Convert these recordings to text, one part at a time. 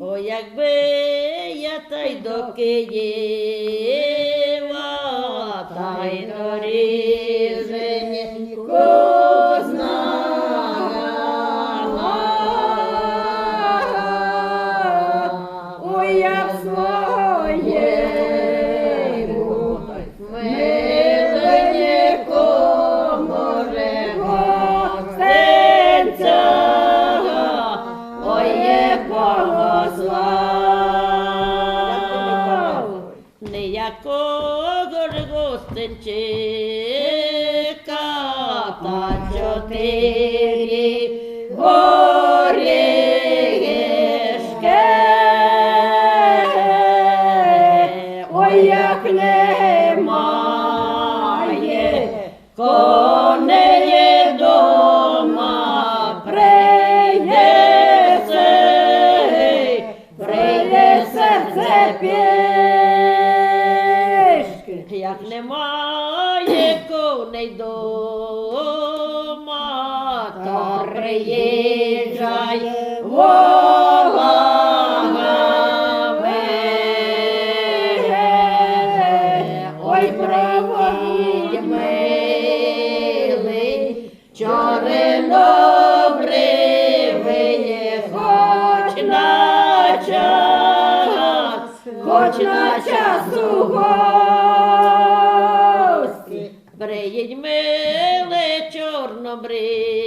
О, якби я та й до Києва, та й до дорізли. Ленчика, та чотири. приїжджай, Волгаве. ой, провід милий, чорнобривий, хоч на час, хоч на у гості, приїдь милий, чорнобривий,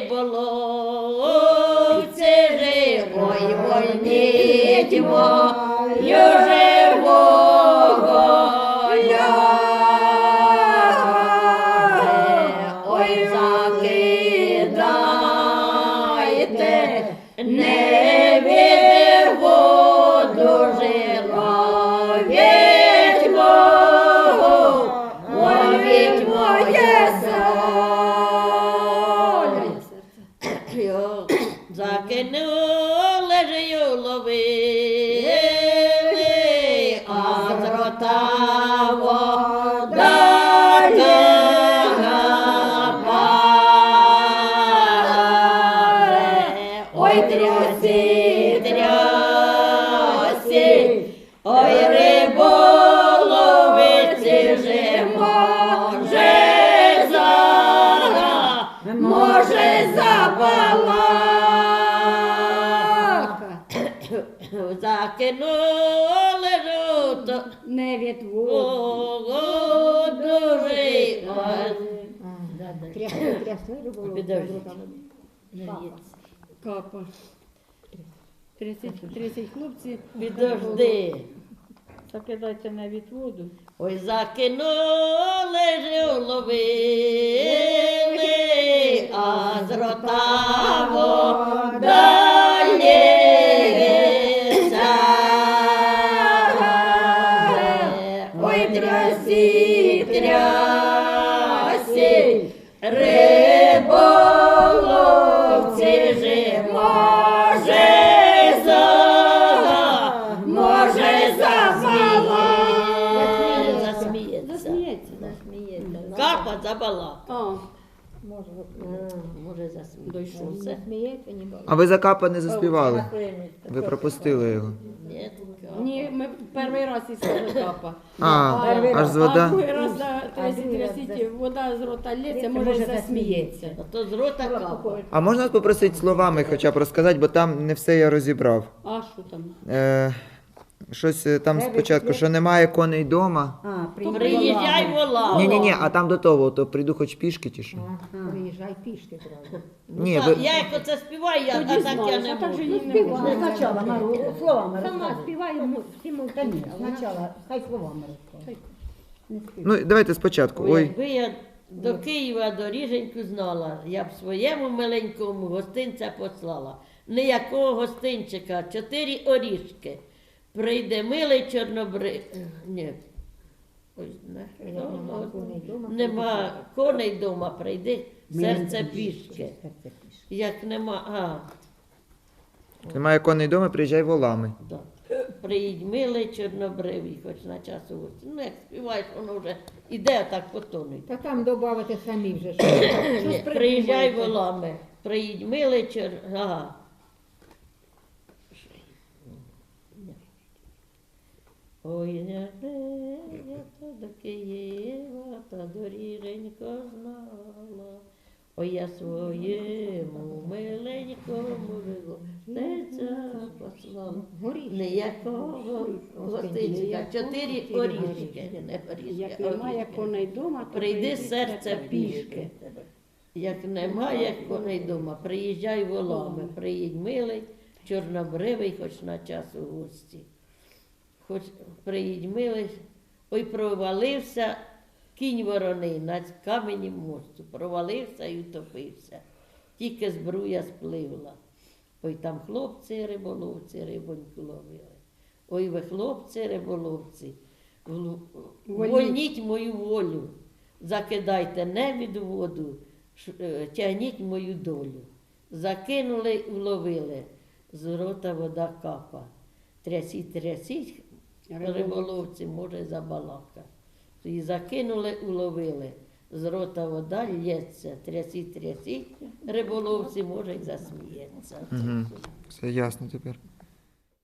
Воловці живої вольнітьмо, живого ляже. Ой, закидайте, and no не відводить. Капа. 30, 30 хлопців. Підожди. Закидайте на відводу. Ой, закинули жуловини, а з рота вода є. забалакав. Може, може засміявся. А ви закапа не заспівали? Ви пропустили його. Ні, ми перший раз із закапа. А, аж з вода? А раз, вода з рота лється, може засміється. А то з рота капа. А можна попросити словами хоча б розказати, бо там не все я розібрав. А що там? Е, Щось е, там спочатку, що немає коней вдома. А, Приїжджай волав. Ні, ні, ні, а там до того, то прийду хоч пішки чи що. Ага. Приїжджай пішки треба. Ні, ви... Я як оце співаю, я, Тоді а так я не а так же можу. не Співай. Спочатку Мару, словами Сама розказуй. співає всім Та ні, спочатку, хай словами розказуй. Не співай. Ну, давайте спочатку. Ой, Ой, якби я до Києва доріженьку знала, я б своєму миленькому гостинця послала. Ніякого гостинчика, чотири орішки. Прийде милий чорнобри. Ні. Ой, не. Нема коней дома. Нема коней дома, прийди, серце пішки. Як нема, а, немає коней вдома, приїжджай волами. да. Приїдь милий чорнобривий, хоч на час у гості. Ну, як співаєш, воно вже іде так потонуть. Та там додати самі вже. що. Ні, Приїжджай волами, приїдь милий чор... Ага. Ой, не я то до Києва, та доріженько знала. Ой, я своєму миленькому вигостеця послала. Горіш. Ніякого гостинчика, чотири орішки, не Як немає коней дома, то Прийди серце пішки. Як немає коней дома, приїжджай волами, приїдь милий, чорнобривий, хоч на час у гості. Хоч приїдь милий, ой провалився кінь вороний на камені мосту, провалився і утопився. Тільки збруя спливла. Ой там хлопці риболовці рибоньку ловили. Ой ви хлопці риболовці, Вольніть. мою волю, закидайте не від воду, е, тягніть мою долю. Закинули, вловили, з рота вода капа. Трясіть, трясіть, риболовці, може, забалака. І закинули, уловили. З рота вода лється, трясіть, трясіть, риболовці, може, й засміється. Угу. Все ясно тепер.